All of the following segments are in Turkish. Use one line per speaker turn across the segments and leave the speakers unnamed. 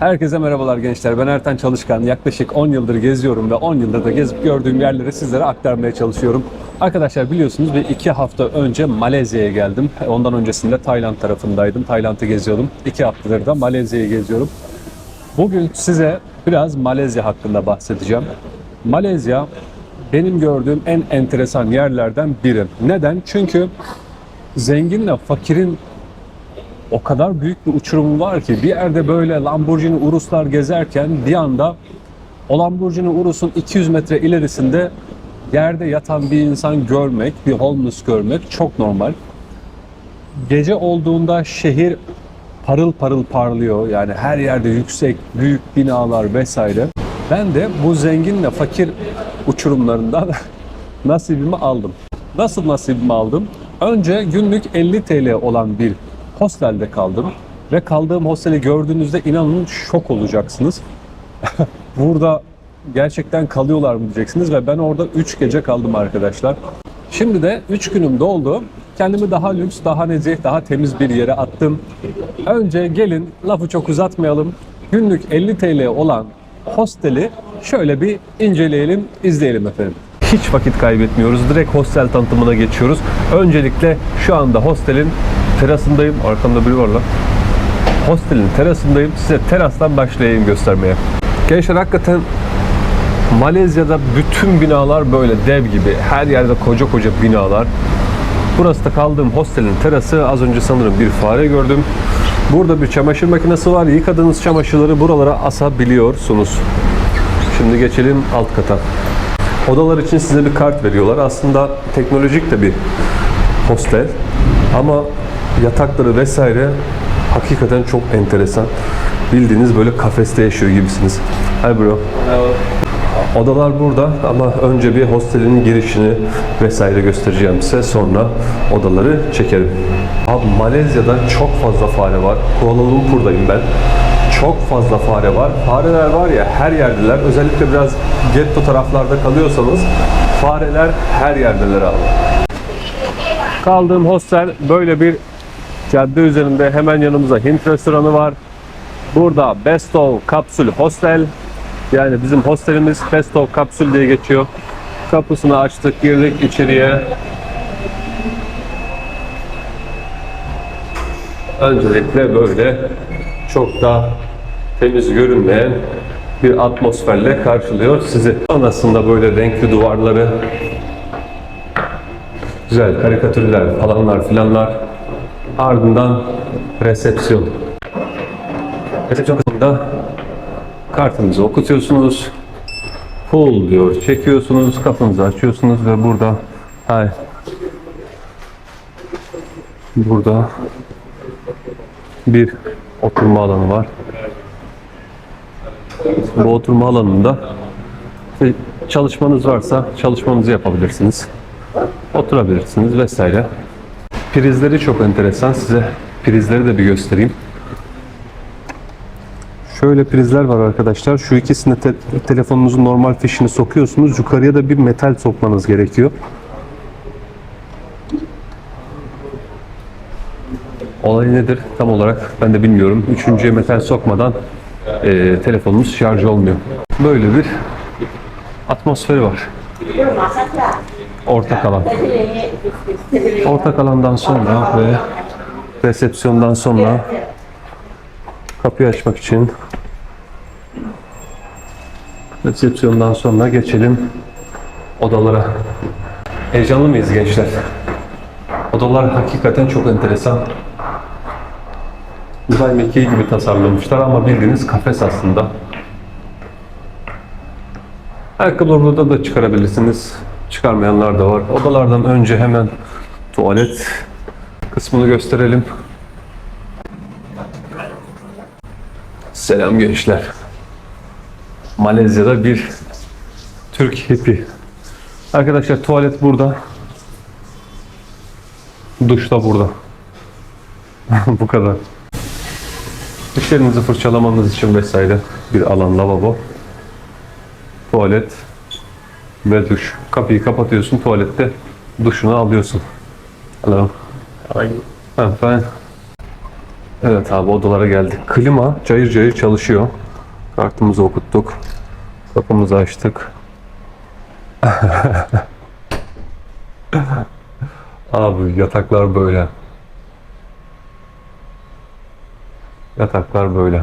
Herkese merhabalar gençler. Ben Ertan Çalışkan. Yaklaşık 10 yıldır geziyorum ve 10 yıldır da gezip gördüğüm yerleri sizlere aktarmaya çalışıyorum. Arkadaşlar biliyorsunuz bir iki hafta önce Malezya'ya geldim. Ondan öncesinde Tayland tarafındaydım. Tayland'ı geziyordum. İki haftadır da Malezya'yı geziyorum. Bugün size biraz Malezya hakkında bahsedeceğim. Malezya benim gördüğüm en enteresan yerlerden biri. Neden? Çünkü zenginle fakirin o kadar büyük bir uçurum var ki bir yerde böyle Lamborghini Urus'lar gezerken bir anda o Lamborghini Urus'un 200 metre ilerisinde yerde yatan bir insan görmek, bir homeless görmek çok normal. Gece olduğunda şehir parıl parıl parlıyor. Yani her yerde yüksek, büyük binalar vesaire. Ben de bu zenginle fakir uçurumlarından nasibimi aldım. Nasıl nasibimi aldım? Önce günlük 50 TL olan bir hostelde kaldım. Ve kaldığım hosteli gördüğünüzde inanın şok olacaksınız. Burada gerçekten kalıyorlar mı diyeceksiniz ve ben orada 3 gece kaldım arkadaşlar. Şimdi de 3 günüm doldu. Kendimi daha lüks, daha nezih, daha temiz bir yere attım. Önce gelin lafı çok uzatmayalım. Günlük 50 TL olan hosteli şöyle bir inceleyelim, izleyelim efendim. Hiç vakit kaybetmiyoruz. Direkt hostel tanıtımına geçiyoruz. Öncelikle şu anda hostelin terasındayım. Arkamda biri var lan. Hostelin terasındayım. Size terastan başlayayım göstermeye. Gençler hakikaten Malezya'da bütün binalar böyle dev gibi. Her yerde koca koca binalar. Burası da kaldığım hostelin terası. Az önce sanırım bir fare gördüm. Burada bir çamaşır makinesi var. Yıkadığınız çamaşırları buralara asabiliyorsunuz. Şimdi geçelim alt kata. Odalar için size bir kart veriyorlar. Aslında teknolojik de bir hostel. Ama yatakları vesaire hakikaten çok enteresan. Bildiğiniz böyle kafeste yaşıyor gibisiniz. Hi bro. Odalar burada ama önce bir hostelin girişini vesaire göstereceğim size. Sonra odaları çekerim. Abi Malezya'da çok fazla fare var. Kuala Lumpur'dayım ben. Çok fazla fare var. Fareler var ya her yerdeler. Özellikle biraz getto taraflarda kalıyorsanız fareler her yerdeler abi. Kaldığım hostel böyle bir cadde üzerinde hemen yanımızda Hint restoranı var. Burada Besto Kapsül Hostel. Yani bizim hostelimiz Besto Kapsül diye geçiyor. Kapısını açtık, girdik içeriye. Öncelikle böyle çok da temiz görünmeyen bir atmosferle karşılıyor sizi. Sonrasında böyle renkli duvarları, güzel karikatürler falanlar filanlar. Ardından resepsiyon. Resepsiyon kısmında kartınızı okutuyorsunuz. Pull diyor. Çekiyorsunuz. Kapınızı açıyorsunuz ve burada hay burada bir oturma alanı var. Bu oturma alanında çalışmanız varsa çalışmanızı yapabilirsiniz. Oturabilirsiniz vesaire. Prizleri çok enteresan. Size prizleri de bir göstereyim. Şöyle prizler var arkadaşlar. Şu ikisine te- telefonunuzun normal fişini sokuyorsunuz. Yukarıya da bir metal sokmanız gerekiyor. Olay nedir tam olarak ben de bilmiyorum. Üçüncüye metal sokmadan e, telefonunuz şarj olmuyor. Böyle bir atmosferi var. Ortak alan. Ortak alandan sonra ve resepsiyondan sonra kapıyı açmak için resepsiyondan sonra geçelim odalara. Heyecanlı mıyız gençler? Odalar hakikaten çok enteresan. Uzay mekiği gibi tasarlamışlar ama bildiğiniz kafes aslında. Ayakkabıları da çıkarabilirsiniz. Çıkarmayanlar da var. Odalardan önce hemen tuvalet kısmını gösterelim. Selam gençler. Malezya'da bir Türk hippi. Arkadaşlar tuvalet burada. Duş da burada. Bu kadar. Dişlerinizi fırçalamanız için vesaire bir alan lavabo. Tuvalet ve duş. Kapıyı kapatıyorsun tuvalette duşunu alıyorsun. Hello. I'm fine. Evet abi odalara geldik. Klima cayır cayır çalışıyor. Kartımızı okuttuk. Kapımızı açtık. abi yataklar böyle. Yataklar böyle.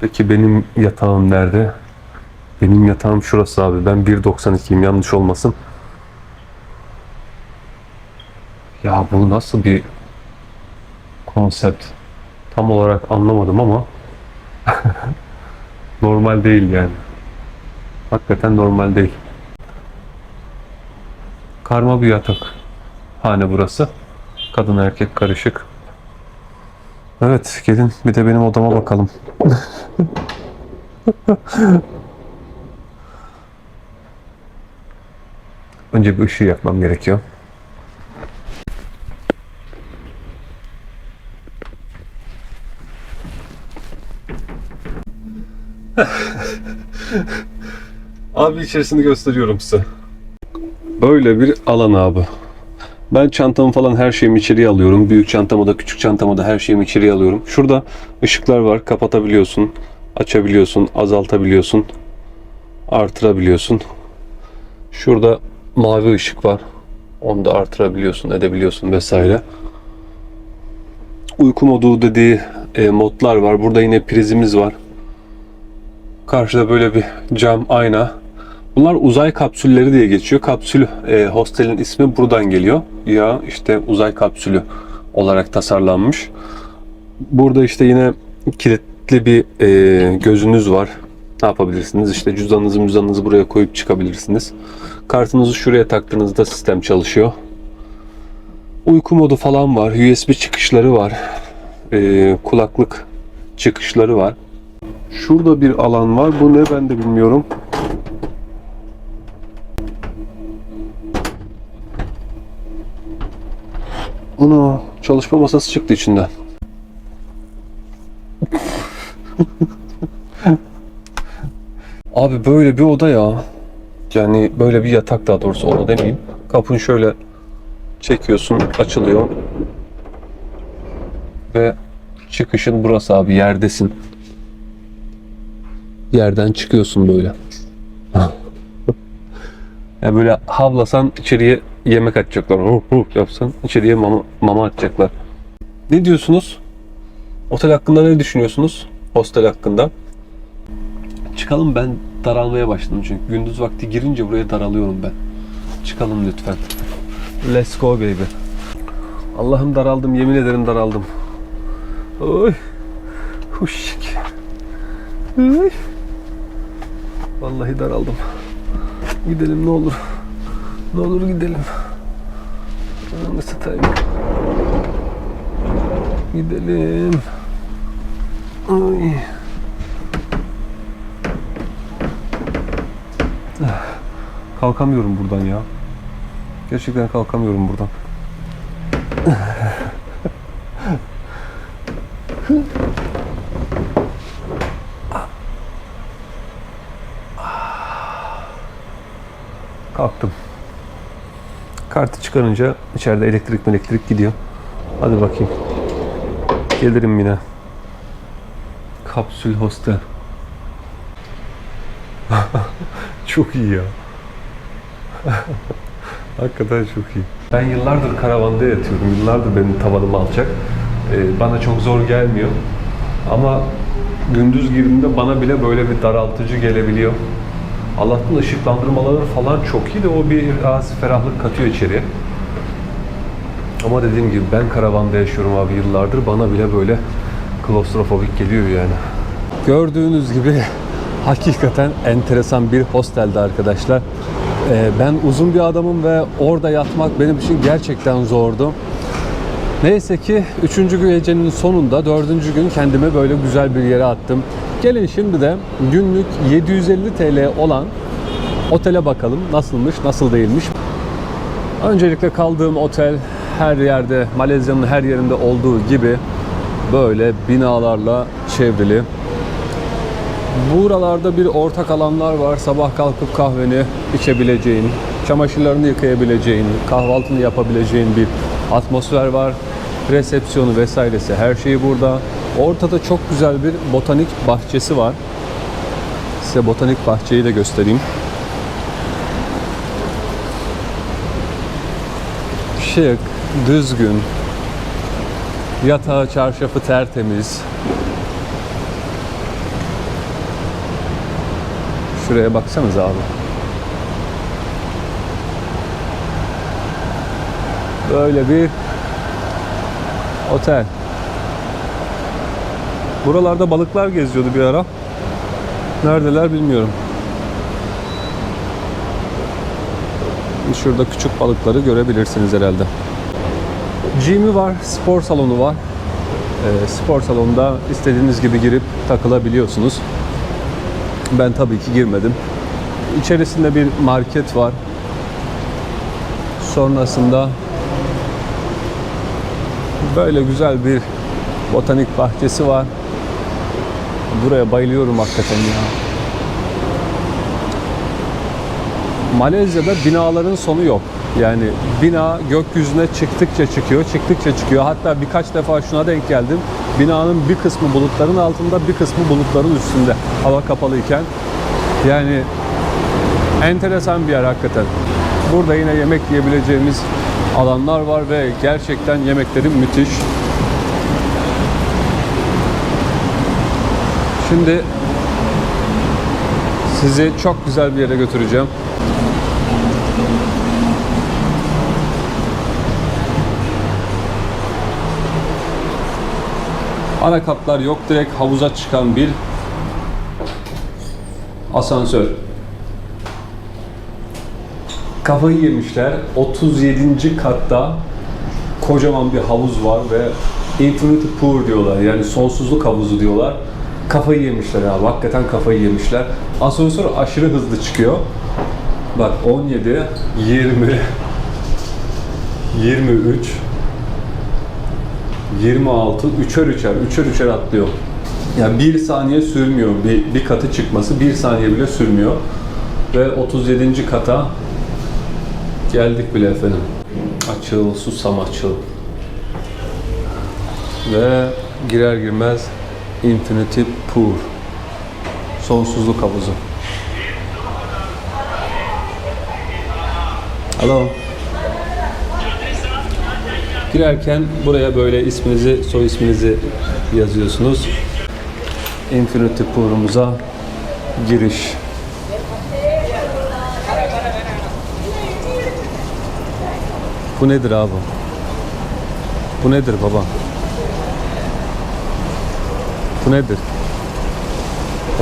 Peki benim yatağım nerede? Benim yatağım şurası abi. Ben 1.92'yim yanlış olmasın. Ya bu nasıl bir konsept? Tam olarak anlamadım ama normal değil yani. Hakikaten normal değil. Karma bir yatak. Hane burası. Kadın erkek karışık. Evet gelin bir de benim odama bakalım. Önce bir ışığı yakmam gerekiyor. Abi içerisini gösteriyorum size. Böyle bir alan abi. Ben çantamı falan her şeyimi içeriye alıyorum. Büyük çantamı da küçük çantamı da her şeyimi içeriye alıyorum. Şurada ışıklar var. Kapatabiliyorsun, açabiliyorsun, azaltabiliyorsun, artırabiliyorsun. Şurada mavi ışık var. Onu da artırabiliyorsun, edebiliyorsun vesaire. Uyku modu dediği e, modlar var. Burada yine prizimiz var. Karşıda böyle bir cam ayna. Bunlar uzay kapsülleri diye geçiyor. Kapsül e, hostelin ismi buradan geliyor. Ya işte uzay kapsülü olarak tasarlanmış. Burada işte yine kilitli bir e, gözünüz var. Ne yapabilirsiniz? İşte cüzdanınızı müzdanınızı buraya koyup çıkabilirsiniz. Kartınızı şuraya taktığınızda sistem çalışıyor. Uyku modu falan var. USB çıkışları var. E, kulaklık çıkışları var. Şurada bir alan var. Bu ne ben de bilmiyorum. Ana çalışma masası çıktı içinden. Abi böyle bir oda ya. Yani böyle bir yatak daha doğrusu oda demeyeyim. Kapın şöyle çekiyorsun, açılıyor. Ve çıkışın burası abi yerdesin. Yerden çıkıyorsun böyle. ya böyle havlasan içeriye yemek atacaklar. Huh huh yapsan içeriye mama, mama atacaklar. Ne diyorsunuz? Otel hakkında ne düşünüyorsunuz? Hostel hakkında. Çıkalım ben daralmaya başladım çünkü gündüz vakti girince buraya daralıyorum ben. Çıkalım lütfen. Let's go baby. Allah'ım daraldım yemin ederim daraldım. Oy. Huşik. Oy. Vallahi daraldım. Gidelim ne olur. Ne olur gidelim. Ananı satayım. Gidelim. Ay. Kalkamıyorum buradan ya. Gerçekten kalkamıyorum buradan. Kalktım. Kartı çıkarınca içeride elektrik elektrik gidiyor. Hadi bakayım. Gelirim yine. Kapsül hostel. çok iyi ya. Hakikaten çok iyi. Ben yıllardır karavanda yatıyorum. Yıllardır benim tavanım alçak. Ee, bana çok zor gelmiyor. Ama gündüz girdiğimde bana bile böyle bir daraltıcı gelebiliyor. Allah'tan ışıklandırmaları falan çok iyi de o bir biraz ferahlık katıyor içeriye. Ama dediğim gibi ben karavanda yaşıyorum abi yıllardır. Bana bile böyle klostrofobik geliyor yani. Gördüğünüz gibi hakikaten enteresan bir hostelde arkadaşlar. Ee, ben uzun bir adamım ve orada yatmak benim için gerçekten zordu. Neyse ki 3. gecenin sonunda 4. gün kendimi böyle güzel bir yere attım. Gelin şimdi de günlük 750 TL olan otele bakalım. Nasılmış, nasıl değilmiş. Öncelikle kaldığım otel her yerde, Malezya'nın her yerinde olduğu gibi böyle binalarla çevrili. Buralarda bir ortak alanlar var. Sabah kalkıp kahveni içebileceğin, çamaşırlarını yıkayabileceğin, kahvaltını yapabileceğin bir atmosfer var. Resepsiyonu vesairesi her şeyi burada. Ortada çok güzel bir botanik bahçesi var. Size botanik bahçeyi de göstereyim. Şık, düzgün, yatağı, çarşafı tertemiz. Şuraya baksanız abi. Böyle bir otel. Buralarda balıklar geziyordu bir ara. Neredeler bilmiyorum. Şurada küçük balıkları görebilirsiniz herhalde. Gym'i var, spor salonu var. Ee, spor salonunda istediğiniz gibi girip takılabiliyorsunuz. Ben tabii ki girmedim. İçerisinde bir market var. Sonrasında böyle güzel bir botanik bahçesi var. Buraya bayılıyorum hakikaten ya. Malezya'da binaların sonu yok. Yani bina gökyüzüne çıktıkça çıkıyor, çıktıkça çıkıyor. Hatta birkaç defa şuna denk geldim. Binanın bir kısmı bulutların altında, bir kısmı bulutların üstünde. Hava kapalıyken. Yani enteresan bir yer hakikaten. Burada yine yemek yiyebileceğimiz alanlar var ve gerçekten yemekleri müthiş. Şimdi sizi çok güzel bir yere götüreceğim. Ana katlar yok. Direkt havuza çıkan bir asansör. Kafayı yemişler. 37. katta kocaman bir havuz var ve Infinity Pool diyorlar. Yani sonsuzluk havuzu diyorlar. Kafayı yemişler abi. Hakikaten kafayı yemişler. Asansör aşırı hızlı çıkıyor. Bak 17, 20, 23, 26, üçer üçer, üçer üçer atlıyor. Yani bir saniye sürmüyor bir, bir katı çıkması, bir saniye bile sürmüyor. Ve 37. kata geldik bile efendim. Açıl, susam açıl. Ve girer girmez Infinity Pool. Sonsuzluk havuzu. Alo. Girerken buraya böyle isminizi, soy isminizi yazıyorsunuz. Infinity Pool'umuza giriş. Bu nedir abi? Bu nedir baba? Bu nedir?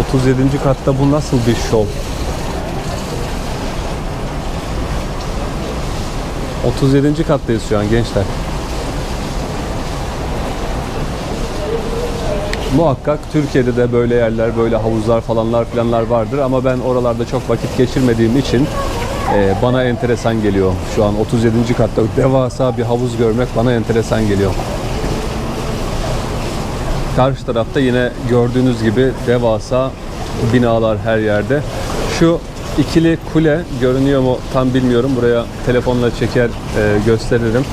37. katta bu nasıl bir şov? 37. kattayız şu an gençler. Muhakkak Türkiye'de de böyle yerler, böyle havuzlar falanlar filanlar vardır ama ben oralarda çok vakit geçirmediğim için e, bana enteresan geliyor. Şu an 37. katta devasa bir havuz görmek bana enteresan geliyor. Karşı tarafta yine gördüğünüz gibi devasa binalar her yerde. Şu ikili kule görünüyor mu tam bilmiyorum. Buraya telefonla çeker e, gösteririm.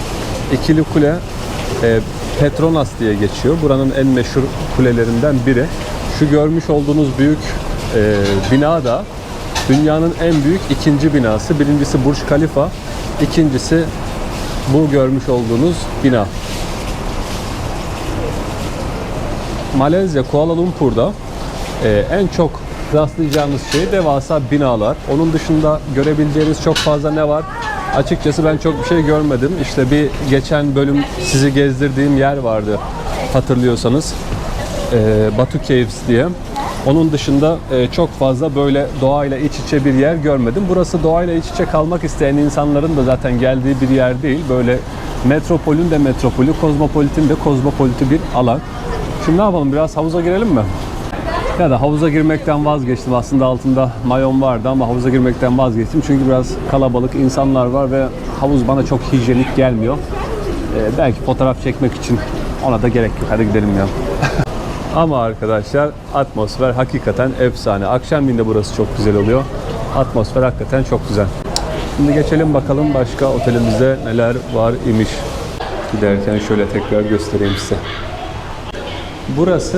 İkili kule e, Petronas diye geçiyor. Buranın en meşhur kulelerinden biri. Şu görmüş olduğunuz büyük e, bina da dünyanın en büyük ikinci binası. Birincisi Burj Khalifa, ikincisi bu görmüş olduğunuz bina. Malezya, Kuala Lumpur'da e, en çok rastlayacağınız şey devasa binalar. Onun dışında görebileceğiniz çok fazla ne var? Açıkçası ben çok bir şey görmedim. İşte bir geçen bölüm sizi gezdirdiğim yer vardı hatırlıyorsanız. E, Batu Caves diye. Onun dışında e, çok fazla böyle doğayla iç içe bir yer görmedim. Burası doğayla iç içe kalmak isteyen insanların da zaten geldiği bir yer değil. Böyle metropolün de metropolü, kozmopolitin de kozmopoliti bir alan. Şimdi ne yapalım biraz havuza girelim mi? Ya da havuza girmekten vazgeçtim. Aslında altında mayon vardı ama havuza girmekten vazgeçtim. Çünkü biraz kalabalık insanlar var ve havuz bana çok hijyenik gelmiyor. Ee, belki fotoğraf çekmek için ona da gerek yok. Hadi gidelim ya. ama arkadaşlar atmosfer hakikaten efsane. Akşamleyin burası çok güzel oluyor. Atmosfer hakikaten çok güzel. Şimdi geçelim bakalım başka otelimizde neler var imiş. Giderken şöyle tekrar göstereyim size. Burası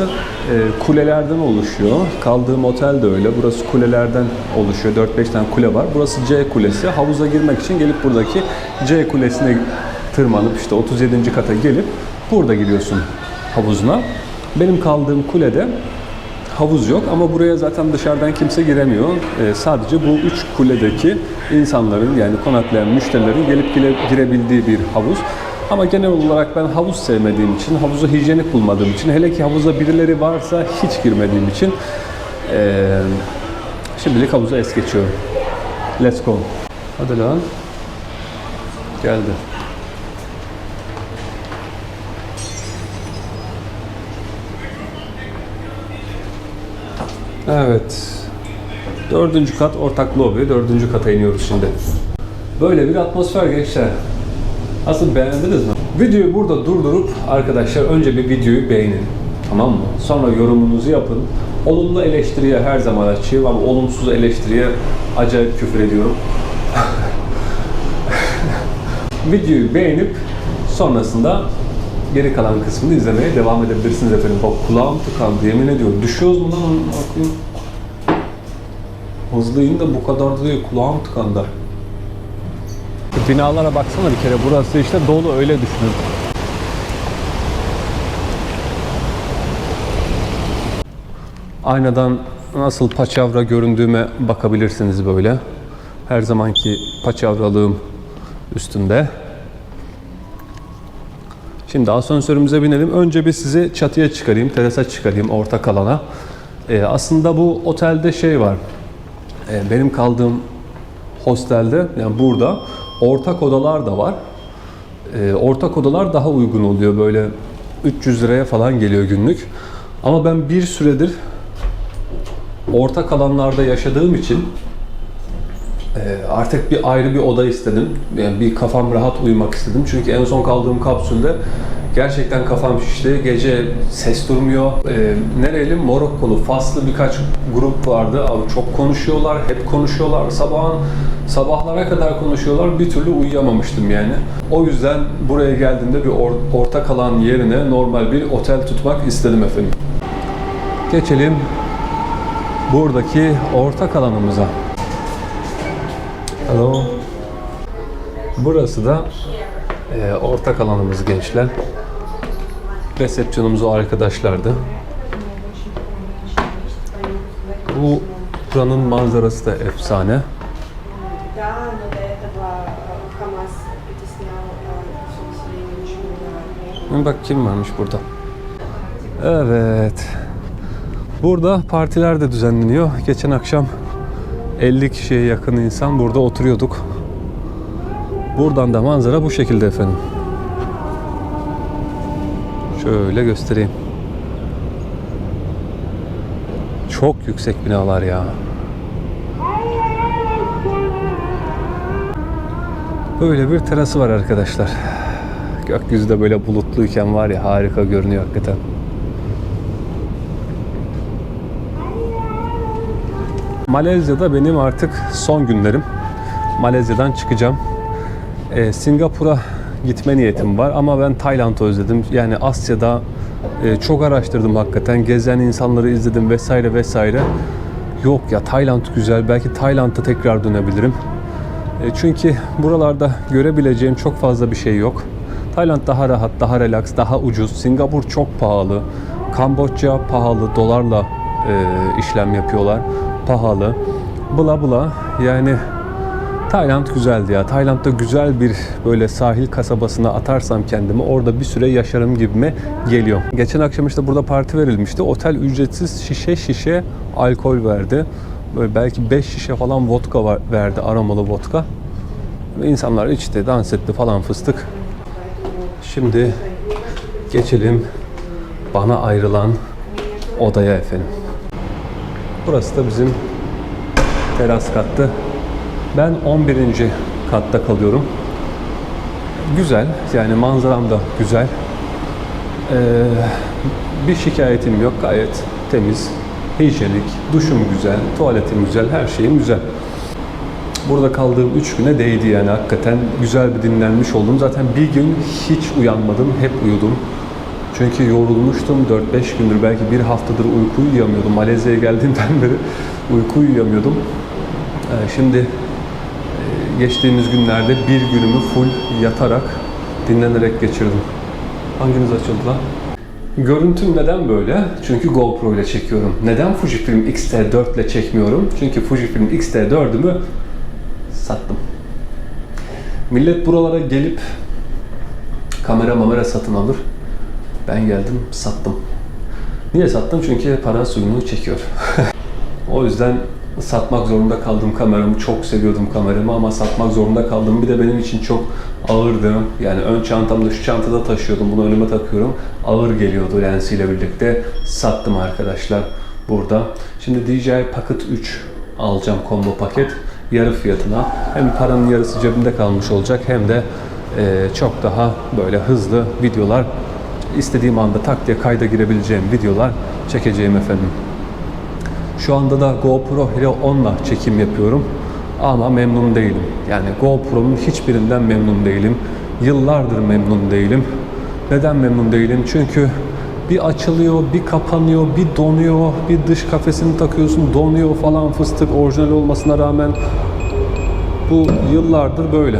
e, kulelerden oluşuyor. Kaldığım otel de öyle. Burası kulelerden oluşuyor. 4-5 tane kule var. Burası C kulesi. Havuza girmek için gelip buradaki C kulesine tırmanıp işte 37. kata gelip burada giriyorsun havuzuna. Benim kaldığım kulede havuz yok ama buraya zaten dışarıdan kimse giremiyor. Ee, sadece bu üç kuledeki insanların yani konaklayan müşterilerin gelip gire- girebildiği bir havuz. Ama genel olarak ben havuz sevmediğim için, havuzu hijyenik bulmadığım için, hele ki havuza birileri varsa hiç girmediğim için ee, şimdilik havuza es geçiyorum. Let's go. Hadi lan. Geldi. Evet. Dördüncü kat ortak lobi. Dördüncü kata iniyoruz şimdi. Böyle bir atmosfer gençler. Asıl beğendiniz mi? Videoyu burada durdurup arkadaşlar önce bir videoyu beğenin. Tamam mı? Sonra yorumunuzu yapın. Olumlu eleştiriye her zaman açığım ama olumsuz eleştiriye acayip küfür ediyorum. Videoyu beğenip sonrasında geri kalan kısmını izlemeye devam edebilirsiniz efendim. Bak kulağım tıkandı yemin ediyorum. Düşüyoruz mu lan bakayım. Hızlı in de bu kadar da değil. Kulağım tıkandı. Binalara baksana bir kere. Burası işte dolu öyle düşünün. Aynadan nasıl paçavra göründüğüme bakabilirsiniz böyle. Her zamanki paçavralığım üstünde. Şimdi asansörümüze binelim. Önce bir sizi çatıya çıkarayım, terasa çıkarayım, ortak alana. Ee, aslında bu otelde şey var. Ee, benim kaldığım hostelde, yani burada ortak odalar da var. Ee, ortak odalar daha uygun oluyor. Böyle 300 liraya falan geliyor günlük. Ama ben bir süredir ortak alanlarda yaşadığım için ee, artık bir ayrı bir oda istedim. Yani bir kafam rahat uyumak istedim. Çünkü en son kaldığım kapsülde gerçekten kafam şişti. Gece ses durmuyor. Ee, nereli? Morokkolu, Faslı birkaç grup vardı. Abi çok konuşuyorlar, hep konuşuyorlar. Sabahın sabahlara kadar konuşuyorlar. Bir türlü uyuyamamıştım yani. O yüzden buraya geldiğimde bir or- ortak alan yerine normal bir otel tutmak istedim efendim. Geçelim buradaki ortak alanımıza. Hello. Burası da e, ortak alanımız gençler resepsiyonumuz o arkadaşlardı. Bu buranın manzarası da efsane. Bak kim varmış burada. Evet. Burada partiler de düzenleniyor. Geçen akşam 50 kişiye yakın insan burada oturuyorduk. Buradan da manzara bu şekilde efendim. Şöyle göstereyim. Çok yüksek binalar ya. Böyle bir terası var arkadaşlar. Gökyüzü de böyle bulutluyken var ya harika görünüyor hakikaten. Malezya'da benim artık son günlerim. Malezya'dan çıkacağım. Ee, Singapur'a gitme niyetim var ama ben Tayland'ı özledim. Yani Asya'da e, çok araştırdım hakikaten. Gezen insanları izledim vesaire vesaire. Yok ya Tayland güzel. Belki Tayland'a tekrar dönebilirim. E, Çünkü buralarda görebileceğim çok fazla bir şey yok. Tayland daha rahat, daha relax, daha ucuz. Singapur çok pahalı. Kamboçya pahalı, dolarla e, işlem yapıyorlar. Pahalı. Bla bla. Yani Tayland güzeldi ya. Tayland'da güzel bir böyle sahil kasabasına atarsam kendimi orada bir süre yaşarım gibime geliyor. Geçen akşam işte burada parti verilmişti. Otel ücretsiz şişe şişe alkol verdi. Böyle belki 5 şişe falan vodka var, verdi, aromalı vodka. Ve insanlar içti, dans etti falan fıstık. Şimdi geçelim bana ayrılan odaya efendim. Burası da bizim teras kattı. Ben 11. katta kalıyorum. Güzel, yani manzaram da güzel. Ee, bir şikayetim yok, gayet temiz, hijyenik, duşum güzel, tuvaletim güzel, her şeyim güzel. Burada kaldığım 3 güne değdi yani hakikaten güzel bir dinlenmiş oldum. Zaten bir gün hiç uyanmadım, hep uyudum. Çünkü yorulmuştum 4-5 gündür belki bir haftadır uyku uyuyamıyordum. Malezya'ya geldiğimden beri uyku uyuyamıyordum. Ee, Şimdi geçtiğimiz günlerde bir günümü full yatarak, dinlenerek geçirdim. Hanginiz açıldı lan? Görüntüm neden böyle? Çünkü GoPro ile çekiyorum. Neden Fujifilm X-T4 ile çekmiyorum? Çünkü Fujifilm X-T4'ümü sattım. Millet buralara gelip kamera mamera satın alır. Ben geldim sattım. Niye sattım? Çünkü para suyunu çekiyor. o yüzden satmak zorunda kaldım kameramı. Çok seviyordum kameramı ama satmak zorunda kaldım. Bir de benim için çok ağırdı. Yani ön çantamda şu çantada taşıyordum. Bunu önüme takıyorum. Ağır geliyordu lensiyle birlikte. Sattım arkadaşlar burada. Şimdi DJI Pocket 3 alacağım combo paket. Yarı fiyatına. Hem paranın yarısı cebimde kalmış olacak hem de e, çok daha böyle hızlı videolar istediğim anda tak diye kayda girebileceğim videolar çekeceğim efendim. Şu anda da GoPro Hero 10'la çekim yapıyorum. Ama memnun değilim. Yani GoPro'nun hiçbirinden memnun değilim. Yıllardır memnun değilim. Neden memnun değilim? Çünkü bir açılıyor, bir kapanıyor, bir donuyor, bir dış kafesini takıyorsun, donuyor falan fıstık orijinal olmasına rağmen bu yıllardır böyle.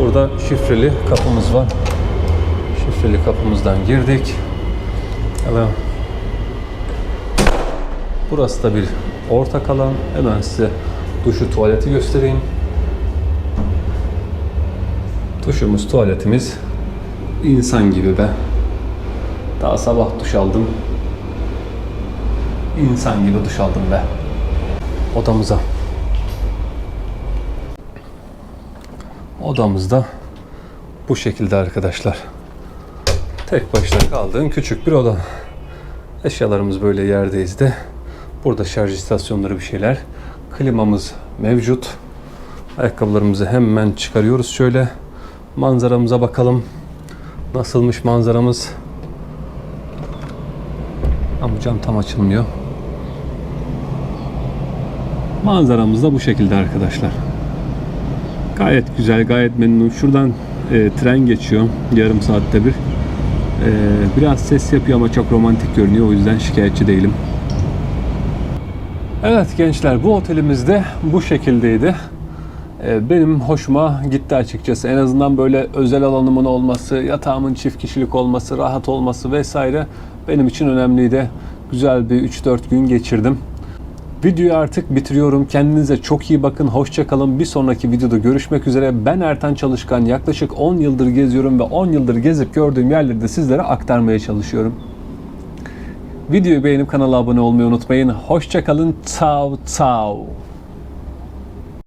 Burada şifreli kapımız var. Şifreli kapımızdan girdik. Hello. Burası da bir ortak alan. Hemen size duşu tuvaleti göstereyim. Duşumuz, tuvaletimiz insan gibi be. Daha sabah duş aldım. İnsan gibi duş aldım be. Odamıza. Odamızda bu şekilde arkadaşlar. Tek başına kaldığın küçük bir oda. Eşyalarımız böyle yerdeyiz de. Burada şarj istasyonları bir şeyler. Klimamız mevcut. Ayakkabılarımızı hemen çıkarıyoruz şöyle. Manzaramıza bakalım. Nasılmış manzaramız? Ama cam tam açılmıyor. Manzaramız da bu şekilde arkadaşlar. Gayet güzel, gayet memnun. Şuradan e, tren geçiyor yarım saatte bir. E, biraz ses yapıyor ama çok romantik görünüyor. O yüzden şikayetçi değilim. Evet gençler bu otelimizde bu şekildeydi. Ee, Benim hoşuma gitti açıkçası. En azından böyle özel alanımın olması, yatağımın çift kişilik olması, rahat olması vesaire benim için önemliydi. Güzel bir 3-4 gün geçirdim. Videoyu artık bitiriyorum. Kendinize çok iyi bakın. Hoşça kalın. Bir sonraki videoda görüşmek üzere. Ben Ertan Çalışkan. Yaklaşık 10 yıldır geziyorum ve 10 yıldır gezip gördüğüm yerleri de sizlere aktarmaya çalışıyorum. Videoyu beğenip kanala abone olmayı unutmayın. Hoşça kalın. Ciao ciao.